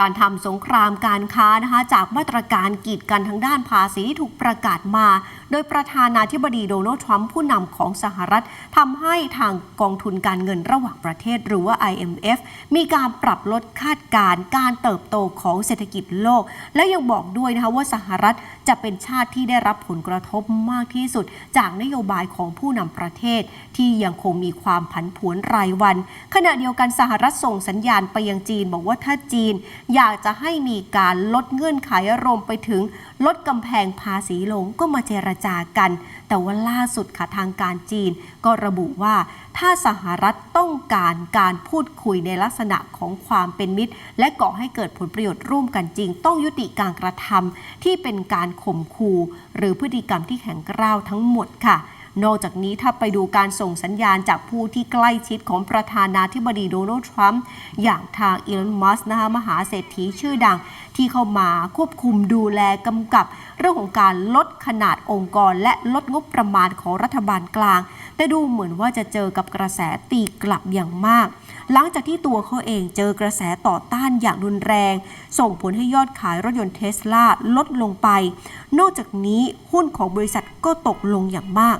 การทำสงครามการค้านะคะจากมาตรการกีดกันทางด้านภาษีที่ถูกประกาศมา โดยประธานาธิบดีโดนัลด์ทรัมป์ผู้นำของสหรัฐทำให้ทางกองทุนการเงินระหว่างประเทศหรือว่า IMF มีการปรับลดคาดการณ์การเติบโตของเศรษฐกิจโลก และยังบอกด้วยนะคะว่าสหรัฐจะเป็นชาติที่ได้รับผลกระทบมากที่สุด จากนโยบายของผู้นำประเทศ ที่ยังคงมีความผันผวนรายวัน ขณะเดียวกันสหรัฐส่งสัญญาณไปยังจีน บอกว่าถ้าจีน อยากจะให้มีการลดเงื่อนไขรวมไปถึง ลดกำแพงภาษีลงก็มาเจรจากัน แต่ว่าล่าสุดค่ะทางการจีน ก็ระบุว่า ถ้าสหรัฐต้องการการพูดคุยในลักษณะของความเป็นมิตร และก่อให้เกิดผลประโยชน์ร่วมกันจริง ต้องยุติการกระทำที่เป็นการข่มขู่หรือพฤติกรรมที่แข็งกร้าวทั้งหมดค่ะนอกจากนี้ถ้าไปดูการส่งสัญญาณจากผู้ที่ใกล้ชิดของประธานาธิบดีโดนัลด์ทรัมป์อย่างทางอีลอน มัสนะคะมหาเศรษฐีชื่อดัง ที่เข้ามาควบคุมดูแลกำกับ เรื่องของการลดขนาดองค์กร และลดงบประมาณของรัฐบาลกลาง แต่ดูเหมือนว่าจะเจอกับกระแสตีกลับอย่างมาก หลังจากที่ตัวเขาเองเจอกระแสต่อต้านอย่างรุนแรง ส่งผลให้ยอดขายรถยนต์เทสลาลดลงไป นอกจากนี้หุ้นของบริษัทก็ตกลงอย่างมาก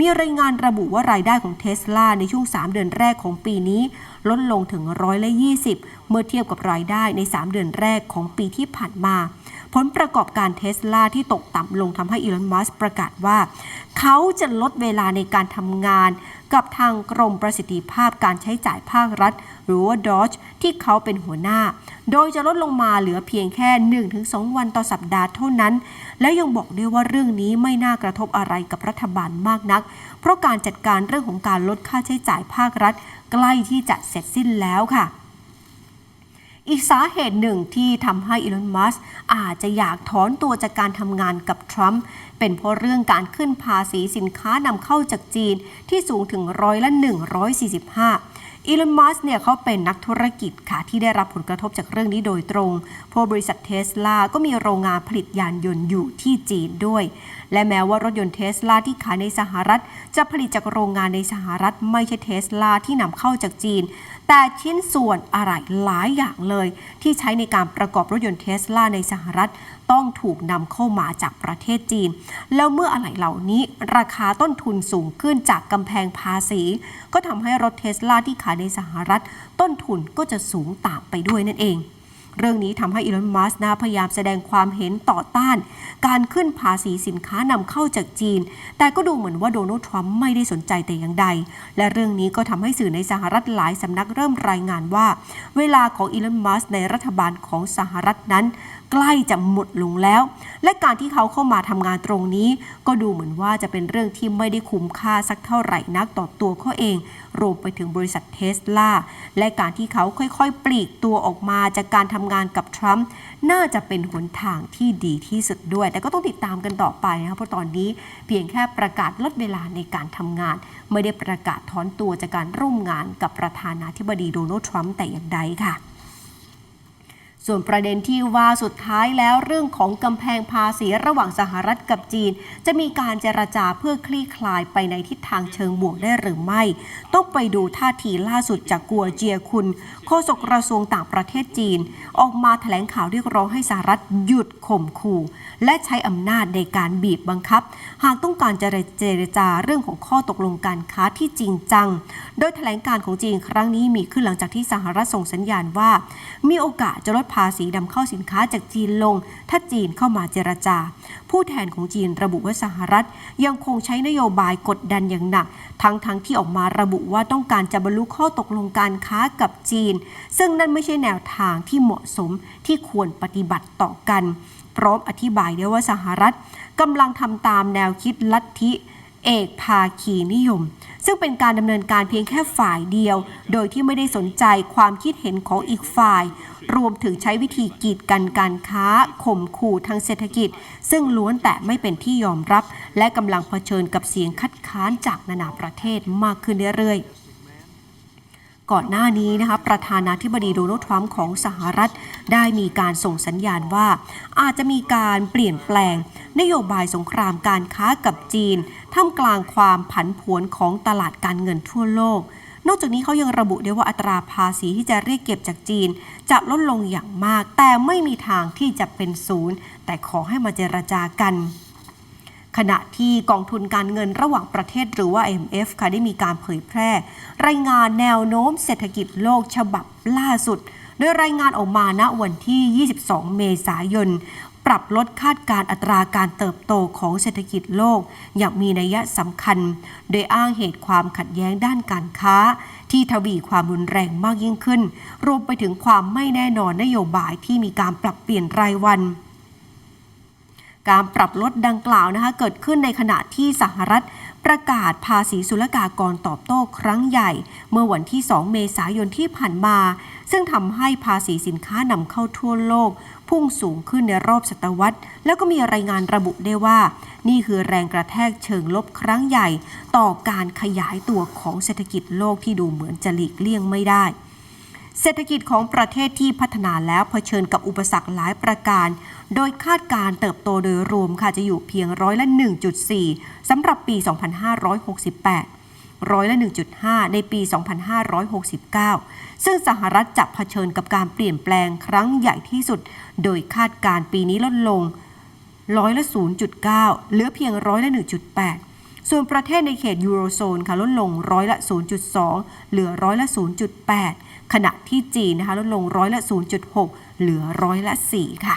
มีรายงานระบุว่ารายได้ของเทสลาในช่วง 3 เดือนแรกของปีนี้ ลดลงถึงร้อยละ20 เมื่อเทียบกับรายได้ใน 3 เดือนแรกของปีที่ผ่านมา ผลประกอบการเทสลาที่ตกต่ำลงทำให้อีลอน มัสประกาศว่า เขาจะลดเวลาในการทำงาน กับทางกรมประสิทธิภาพการใช้จ่ายภาครัฐ หรือว่า Dodge ที่เขาเป็นหัวหน้า โดยจะลดลงมาเหลือเพียงแค่ 1-2 วันต่อสัปดาห์เท่านั้น และยังบอกด้วยว่าเรื่องนี้ไม่น่ากระทบอะไรกับรัฐบาลมากนัก เพราะการจัดการเรื่องของการลดค่าใช้จ่ายภาครัฐ ใกล้ที่จะเสร็จสิ้นแล้วค่ะอีกสาเหตุหนึ่งที่ทำให้อีลอน มัสก์อาจจะอยากถอนตัวจากการทำงานกับทรัมป์ เป็นเพราะเรื่องการขึ้นภาษีสินค้านำเข้าจากจีนที่สูงถึงร้อยละ 145 อีลอนมัสก์เนี่ยเขาเป็นนักธุรกิจค่ะ ที่ได้รับผลกระทบจากเรื่องนี้โดยตรง เพราะบริษัทเทสลาก็มีโรงงานผลิตยานยนต์อยู่ที่จีนด้วย และแม้ว่ารถยนต์เทสลาที่ขายในสหรัฐ จะผลิตจากโรงงานในสหรัฐ ไม่ใช่เทสลาที่นำเข้าจากจีน แต่ชิ้นส่วนอะไรหลายอย่างเลย ที่ใช้ในการประกอบรถยนต์เทสลาในสหรัฐ ต้องถูกนำเข้ามาจากประเทศจีน แล้วเมื่ออะไหล่เหล่านี้ ราคาต้นทุนสูงขึ้นจากกำแพงภาษี ก็ทำให้รถเทสลาที่ขายในสหรัฐ ต้นทุนก็จะสูงตามไปด้วยนั่นเอง เรื่องนี้ทำให้อีลอน มัสก์นะพยายามแสดงความเห็นต่อต้าน การขึ้นภาษีสินค้านำเข้าจากจีน แต่ก็ดูเหมือนว่าโดนัลด์ทรัมป์ไม่ได้สนใจแต่อย่างใด และเรื่องนี้ก็ทำให้สื่อในสหรัฐหลายสำนักเริ่มรายงานว่า เวลาของอีลอน มัสก์ในรัฐบาลของสหรัฐนั้น ใกล้จะหมดลงแล้ว และการที่เขาเข้ามาทำงานตรงนี้ ก็ดูเหมือนว่าจะเป็นเรื่องที่ไม่ได้คุ้มค่าสักเท่าไหร่นักต่อตัวเขาเอง รวมไปถึงบริษัทเทสลาและการที่เขาค่อยๆ ปลีกตัวออกมาจากการทำงานกับทรัมป์น่าจะเป็นหนทางที่ดีที่สุดด้วย แต่ก็ต้องติดตามกันต่อไปนะครับเพราะตอนนี้เพียงแค่ประกาศลดเวลาในการทำงาน ไม่ได้ประกาศถอนตัวจากการร่วมงานกับประธานาธิบดีโดนัลด์ทรัมป์แต่อย่างใดค่ะ ส่วนประเด็นที่ว่าสุดท้ายแล้วเรื่องของกำแพงภาษีระหว่างสหรัฐกับจีน จะมีการเจรจาเพื่อคลี่คลายไปในทิศทางเชิงบวกได้หรือไม่ ต้องไปดูท่าทีล่าสุดจากกัวเจียคุณโฆษกกระทรวงต่างประเทศจีน ออกมาแถลงข่าวเรียกร้องให้สหรัฐหยุดข่มขู่ และใช้อำนาจในการบีบบังคับ หากต้องการจะเจรจาเรื่องของข้อตกลงการค้าที่จริงจัง โดยแถลงการของจีนครั้งนี้มีขึ้นหลังจากที่สหรัฐส่งสัญญาณว่า มีโอกาสจะลดภาษีนำเข้าสินค้าจากจีนลง ถ้าจีนเข้ามาเจรจา ผู้แทนของจีนระบุว่าสหรัฐ ยังคงใช้นโยบายกดดันอย่างหนัก ทั้งๆทที่ออกมาระบุว่าต้องการจะบรรลุข้อตกลงการค้ากับจีน ซึ่งนั่นไม่ใช่แนวทางที่เหมาะสมที่ควรปฏิบัติต่อกัน พร้อมอธิบายด้วยว่าสหรัฐกำลังทำตามแนวคิดลัทธิ เอกภาคีนิยม ซึ่งเป็นการดำเนินการเพียงแค่ฝ่ายเดียว โดยที่ไม่ได้สนใจความคิดเห็นของอีกฝ่าย รวมถึงใช้วิธีกีดกันการค้าข่มขู่ทางเศรษฐกิจ ซึ่งล้วนแต่ไม่เป็นที่ยอมรับ และกำลังเผชิญกับเสียงคัดค้านจากนานาประเทศมากขึ้นเรื่อยๆ ก่อนหน้านี้นะคะประธานาธิบดีโดนัลด์ทรัมป์ของสหรัฐ ได้มีการส่งสัญญาณว่า อาจจะมีการเปลี่ยนแปลง นโยบายสงครามการค้ากับจีน ท่ามกลางความผันผวนของตลาดการเงินทั่วโลก นอกจากนี้เขายังระบุด้วยว่าอัตราภาษีที่จะเรียกเก็บจากจีน จะลดลงอย่างมาก แต่ไม่มีทางที่จะเป็นศูนย์ แต่ขอให้มาเจรจากัน ขณะที่กองทุนการเงินระหว่างประเทศหรือว่า IMF ค่ะได้มีการเผยแพร่ รายงานแนวโน้มเศรษฐกิจโลกฉบับล่าสุด โดยรายงานออกมาณวันที่ 22 เมษายน ปรับลดคาดการอัตราการเติบโตของเศรษฐกิจโลก อย่างมีนัยสำคัญ โดยอ้างเหตุความขัดแย้งด้านการค้า ที่ทวีความรุนแรงมากยิ่งขึ้น รวมไปถึงความไม่แน่นอนนโยบายที่มีการปรับเปลี่ยนรายวัน การปรับลดดังกล่าวนะคะเกิดขึ้นในขณะที่สหรัฐประกาศภาษีศุลกากรตอบโต้ครั้งใหญ่ เมื่อวันที่ 2 เมษายนที่ผ่านมา ซึ่งทำให้ภาษีสินค้านำเข้าทั่วโลก พุ่งสูงขึ้นในรอบศตวรรษ แล้วก็มีรายงานระบุได้ว่า นี่คือแรงกระแทกเชิงลบครั้งใหญ่ ต่อการขยายตัวของเศรษฐกิจโลกที่ดูเหมือนจะหลีกเลี่ยงไม่ได้ เศรษฐกิจของประเทศที่พัฒนาแล้วเผชิญกับอุปสรรคหลายประการ โดยคาดการเติบโตโดยรวมค่ะจะอยู่เพียงร้อยละ 1.4 สำหรับปี 2568 ร้อยละ 1.5 ในปี 2569 ซึ่งสหรัฐจะเผชิญกับการเปลี่ยนแปลงครั้งใหญ่ที่สุด โดยคาดการปีนี้ลดลงร้อยละ 0.9 เหลือเพียงร้อยละ 1.8ส่วนประเทศในเขตยูโรโซนค่ะลดลงร้อยละ 0.2 เหลือร้อยละ 0.8 ขณะที่จีนนะคะลดลงร้อยละ 0.6 เหลือร้อยละ 4 ค่ะ